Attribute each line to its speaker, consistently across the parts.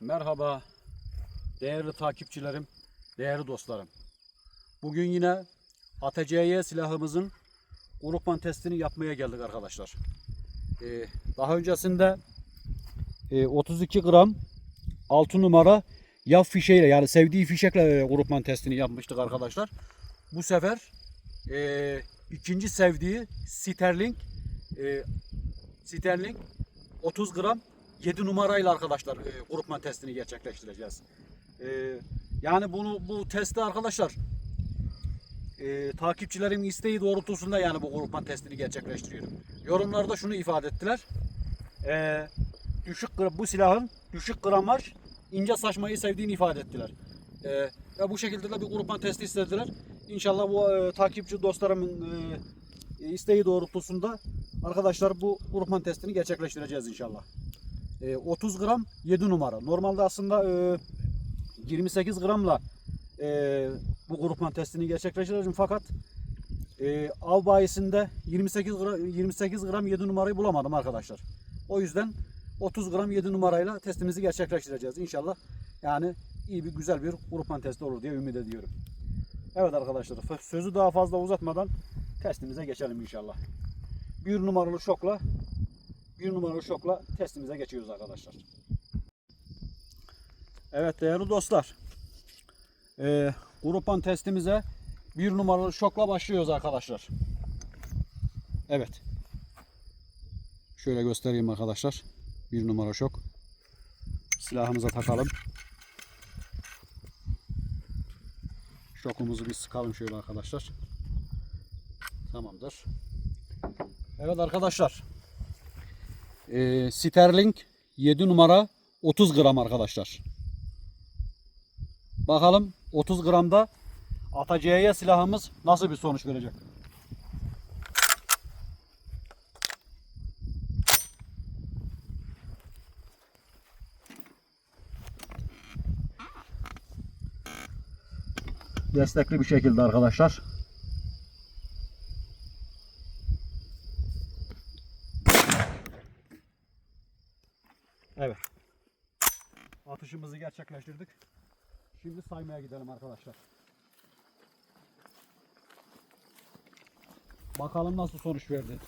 Speaker 1: Merhaba değerli takipçilerim, değerli dostlarım. Bugün yine ATC'ye silahımızın grupman testini yapmaya geldik arkadaşlar. Ee, daha öncesinde e, 32 gram 6 numara ya fişeyle yani sevdiği fişekle e, grupman testini yapmıştık arkadaşlar. Bu sefer e, ikinci sevdiği Sterling e, Sterling 30 gram 7 numarayla arkadaşlar e, grupman testini gerçekleştireceğiz. E, yani bunu bu testi arkadaşlar e, takipçilerin isteği doğrultusunda yani bu grupman testini gerçekleştiriyorum. Yorumlarda şunu ifade ettiler. E, düşük bu silahın düşük gramaj ince saçmayı sevdiğini ifade ettiler. E, ve bu şekilde de bir grupman testi istediler. İnşallah bu e, takipçi dostlarımın e, isteği doğrultusunda arkadaşlar bu grupman testini gerçekleştireceğiz inşallah. E, ee, 30 gram 7 numara. Normalde aslında e, 28 gramla e, bu grupman testini gerçekleştireceğim fakat e, av bayisinde 28 gram, 28 gram 7 numarayı bulamadım arkadaşlar. O yüzden 30 gram 7 numarayla testimizi gerçekleştireceğiz inşallah. Yani iyi bir güzel bir grupman testi olur diye ümit ediyorum. Evet arkadaşlar sözü daha fazla uzatmadan testimize geçelim inşallah. 1 numaralı şokla bir numaralı şokla testimize geçiyoruz arkadaşlar. Evet değerli dostlar. E, grupan testimize bir numaralı şokla başlıyoruz arkadaşlar. Evet. Şöyle göstereyim arkadaşlar. Bir numara şok. Silahımıza takalım. Şokumuzu bir sıkalım şöyle arkadaşlar. Tamamdır. Evet arkadaşlar. E, Sterling 7 numara 30 gram arkadaşlar. Bakalım 30 gramda atacağıya silahımız nasıl bir sonuç verecek? Destekli bir şekilde arkadaşlar Evet. Atışımızı gerçekleştirdik. Şimdi saymaya gidelim arkadaşlar. Bakalım nasıl sonuç verdi.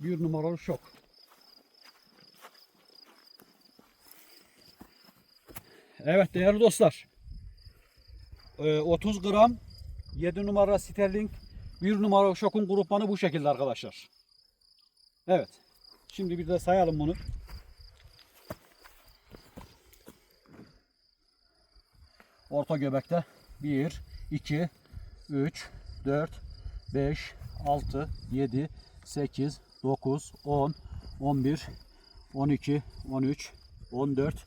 Speaker 1: Bir numaralı şok. Evet değerli dostlar. 30 ee, gram 7 numara Sterling 1 numara şokun grupmanı bu şekilde arkadaşlar. Evet. Şimdi bir de sayalım bunu. Orta göbekte 1, 2, 3, 4, 5, 6, 7, 8, 9, 10, 11, 12, 13, 14,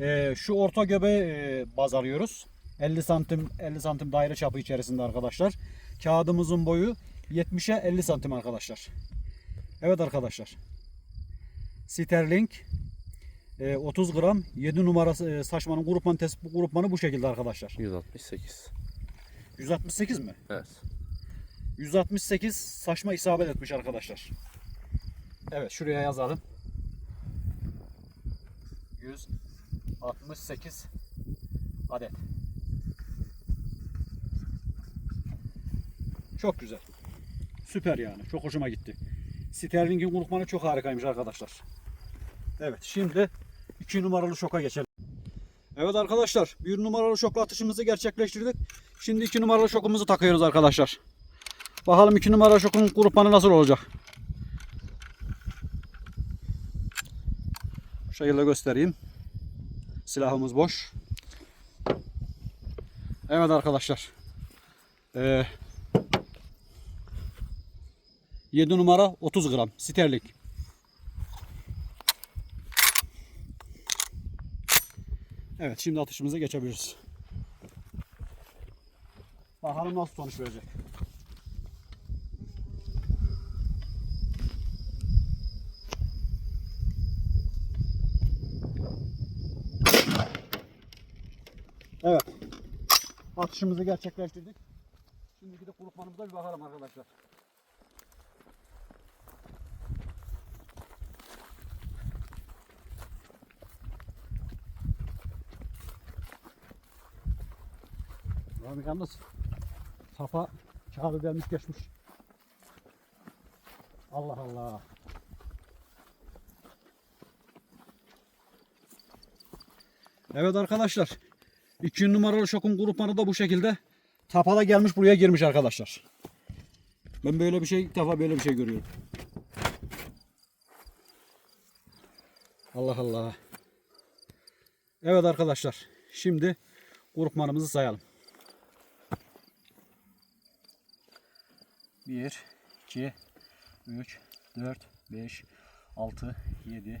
Speaker 1: Ee, şu orta göbe e, baz alıyoruz. 50 santim 50 santim daire çapı içerisinde arkadaşlar. Kağıdımızın boyu 70'e 50 santim arkadaşlar. Evet arkadaşlar. Sterling 30 e, gram 7 numarası e, saçmanın grupman test grupmanı bu şekilde arkadaşlar. 168. 168 mi? Evet. 168 saçma isabet etmiş arkadaşlar. Evet şuraya yazalım. 100 68 adet. Çok güzel. Süper yani. Çok hoşuma gitti. Sterling'in kurukmanı çok harikaymış arkadaşlar. Evet şimdi 2 numaralı şoka geçelim. Evet arkadaşlar bir numaralı şokla atışımızı gerçekleştirdik. Şimdi 2 numaralı şokumuzu takıyoruz arkadaşlar. Bakalım 2 numaralı şokun grupmanı nasıl olacak. Bu göstereyim. Silahımız boş. Evet arkadaşlar. Ee, 7 numara 30 gram sterlik. Evet şimdi atışımıza geçebiliriz. Bakalım nasıl sonuç verecek. Evet. Atışımızı gerçekleştirdik. Şimdiki de kurutmanımıza bir bakalım arkadaşlar. Abi yalnız sapa kağıdı delmiş geçmiş. Allah Allah. Evet arkadaşlar 2 numaralı şokun grupmanı da bu şekilde tapala gelmiş buraya girmiş arkadaşlar. Ben böyle bir şey ilk defa böyle bir şey görüyorum. Allah Allah. Evet arkadaşlar. Şimdi grupmanımızı sayalım. 1 2 3 4 5 6 7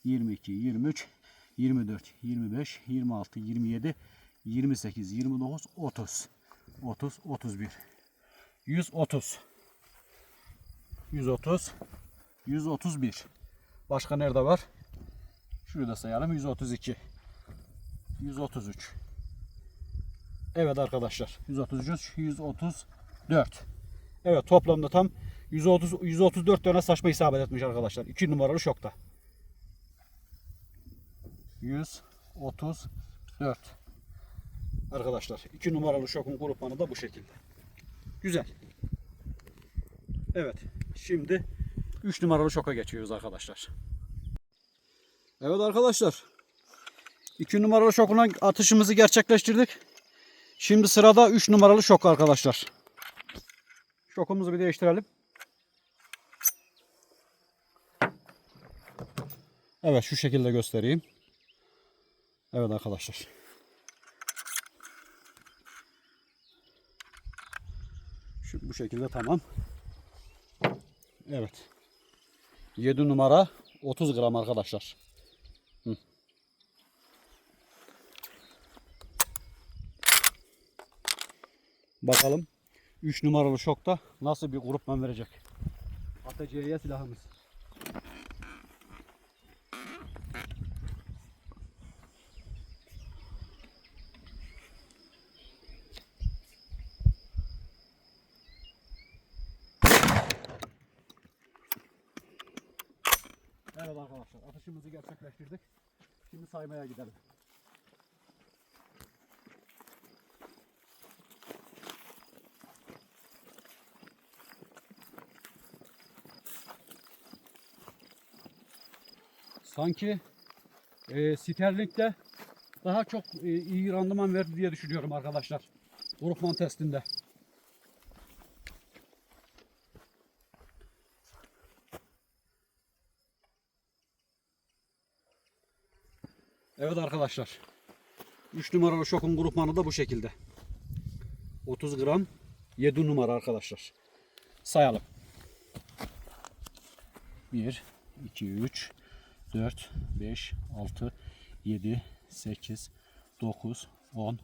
Speaker 1: 22, 23, 24, 25, 26, 27, 28, 29, 30, 30, 31, 130, 130, 131. Başka nerede var? Şurada sayalım 132, 133. Evet arkadaşlar 133, 134. Evet toplamda tam 130, 134 tane saçma isabet etmiş arkadaşlar. 2 numaralı şokta. 134. Arkadaşlar 2 numaralı şokun grupmanı da bu şekilde. Güzel. Evet. Şimdi 3 numaralı şoka geçiyoruz arkadaşlar. Evet arkadaşlar. 2 numaralı şokuna atışımızı gerçekleştirdik. Şimdi sırada 3 numaralı şok arkadaşlar. Şokumuzu bir değiştirelim. Evet şu şekilde göstereyim. Evet arkadaşlar. Şu bu şekilde tamam. Evet. 7 numara 30 gram arkadaşlar. Hı. Bakalım 3 numaralı şokta nasıl bir grupman verecek. ATC'ye silahımız. Evet arkadaşlar atışımızı gerçekleştirdik. Şimdi saymaya gidelim. Sanki e, Sterling'de daha çok e, iyi randıman verdi diye düşünüyorum arkadaşlar. Grupman testinde. Evet arkadaşlar. 3 numaralı şokun grupmanı da bu şekilde. 30 gram 7 numara arkadaşlar. Sayalım. 1, 2, 3, 4, 5, 6, 7, 8, 9, 10,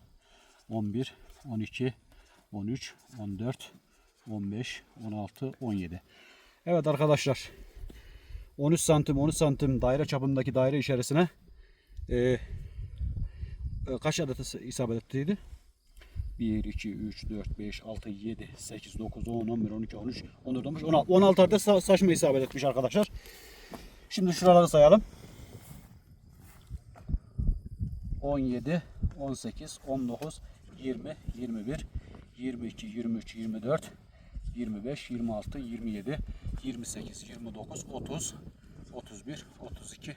Speaker 1: 11, 12, 13, 14, 15, 16, 17. Evet arkadaşlar. 13 santim 13 santim daire çapındaki daire içerisine ee, e, kaç adet isabet ettiydi? 1, 2, 3, 4, 5, 6, 7, 8, 9, 10, 11, 12, 13, 14, 15, 16. 16 adet sa saçma isabet etmiş arkadaşlar. Şimdi şuraları sayalım. 17, 18, 19, 20, 21, 22, 23, 24, 25, 26, 27, 28, 29, 30, 31, 32,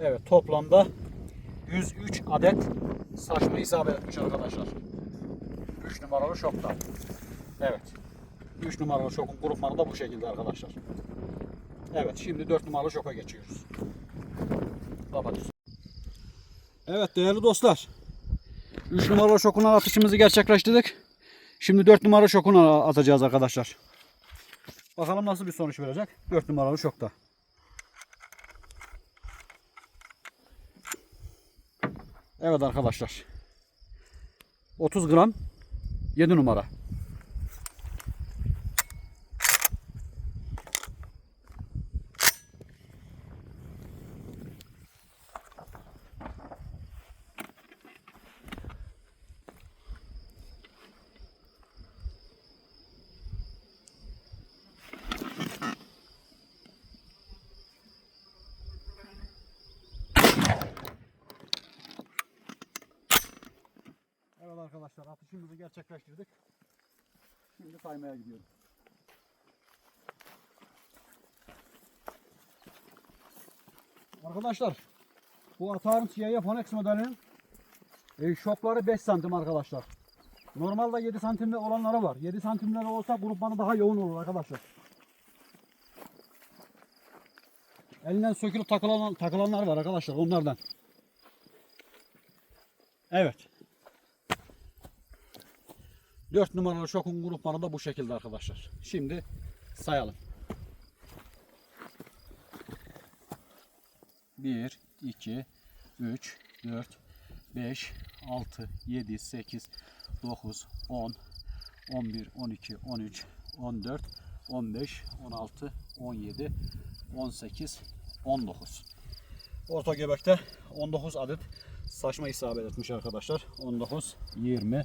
Speaker 1: Evet toplamda 103 adet saçma isabet etmiş arkadaşlar. 3 numaralı şokta. Evet. 3 numaralı şokun grupmanı da bu şekilde arkadaşlar. Evet şimdi 4 numaralı şoka geçiyoruz. Kapatıyoruz. Evet değerli dostlar. 3 numaralı şokun atışımızı gerçekleştirdik. Şimdi 4 numaralı şokunu atacağız arkadaşlar. Bakalım nasıl bir sonuç verecek 4 numaralı şokta. Evet arkadaşlar. 30 gram 7 numara. gerçekleştirdik. Şimdi saymaya gidiyoruz. Arkadaşlar bu Atağın CIF Fonex modelinin e, şokları 5 santim arkadaşlar. Normalde 7 santimli olanları var. 7 santimleri olsa grupmanı daha yoğun olur arkadaşlar. Elinden sökülüp takılan, takılanlar var arkadaşlar onlardan. Evet. 4 numaralı şokun grupmanı da bu şekilde arkadaşlar. Şimdi sayalım. 1, 2, 3, 4, 5, 6, 7, 8, 9, 10, 11, 12, 13, 14, 15, 16, 17, 18, 19. Orta göbekte 19 adet saçma isabet etmiş arkadaşlar. 19, 20,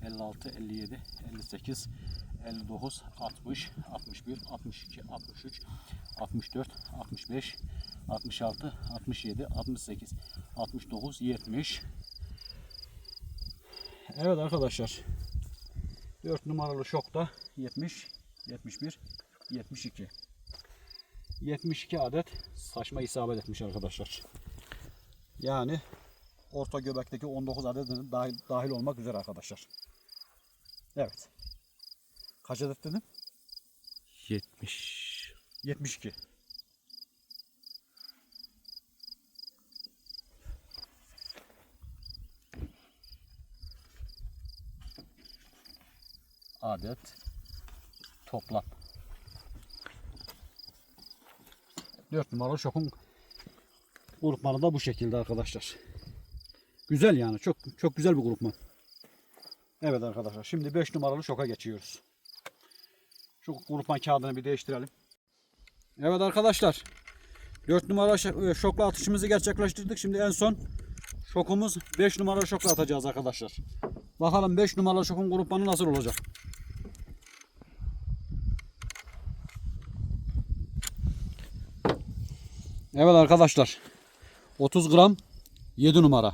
Speaker 1: 56, 57, 58, 59, 60, 61, 62, 63, 64, 65, 66, 67, 68, 69, 70. Evet arkadaşlar. 4 numaralı şokta 70, 71, 72. 72 adet saçma isabet etmiş arkadaşlar. Yani orta göbekteki 19 adet dahil, dahil olmak üzere arkadaşlar. Evet. Kaç adet dedim? 70. 72. adet toplam. 4 numaralı şokun grupmanı da bu şekilde arkadaşlar. Güzel yani çok çok güzel bir grupman. Evet arkadaşlar şimdi 5 numaralı şoka geçiyoruz. Şu grupman kağıdını bir değiştirelim. Evet arkadaşlar 4 numara e, şokla atışımızı gerçekleştirdik. Şimdi en son şokumuz 5 numara şokla atacağız arkadaşlar. Bakalım 5 numara şokun kurutmanı nasıl olacak. Evet arkadaşlar 30 gram 7 numara.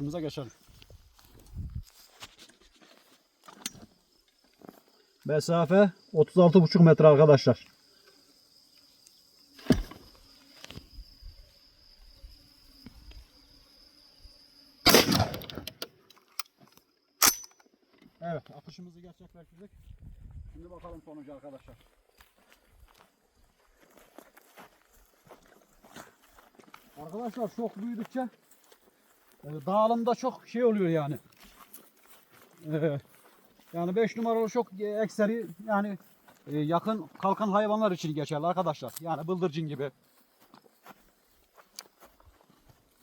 Speaker 1: uçumuza geçelim. Mesafe 36,5 metre arkadaşlar. Evet akışımızı gerçekleştirdik. Şimdi bakalım sonucu arkadaşlar. Arkadaşlar çok büyüdükçe ee, dağılımda çok şey oluyor yani. Ee, yani 5 numaralı çok ekseri yani e, yakın kalkan hayvanlar için geçerli arkadaşlar. Yani bıldırcın gibi.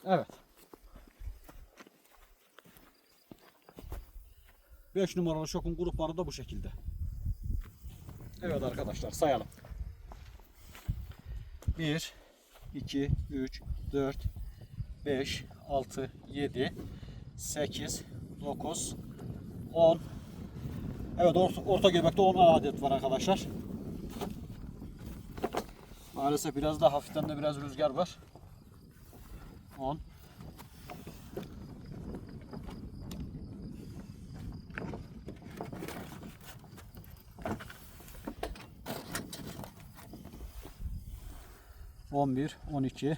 Speaker 1: Evet. 5 numaralı şokun grupları da bu şekilde. Evet arkadaşlar sayalım. 1 2 3 4 5 6, 7, 8, 9, 10. Evet orta, orta göbekte 10 adet var arkadaşlar. Maalesef biraz da hafiften de biraz rüzgar var. 10. On bir, on iki,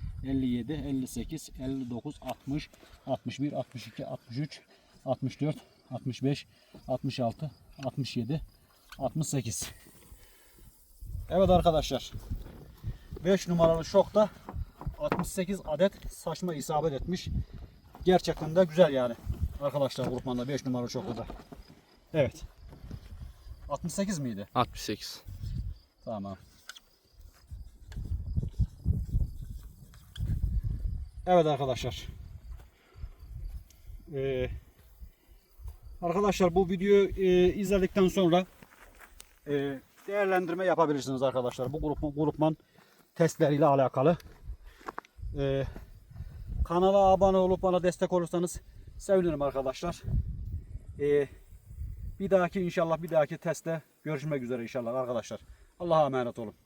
Speaker 1: 57, 58, 59, 60, 61, 62, 63, 64, 65, 66, 67, 68. Evet arkadaşlar. 5 numaralı şokta 68 adet saçma isabet etmiş. Gerçekten de güzel yani. Arkadaşlar grupmanda 5 numaralı şokta da. Evet. 68 miydi? 68. Tamam. Evet arkadaşlar. Ee, arkadaşlar bu videoyu e, izledikten sonra e, değerlendirme yapabilirsiniz arkadaşlar. Bu grupman, grupman testleriyle alakalı. Ee, kanala abone olup bana destek olursanız sevinirim arkadaşlar. Ee, bir dahaki inşallah bir dahaki testte görüşmek üzere inşallah arkadaşlar. Allah'a emanet olun.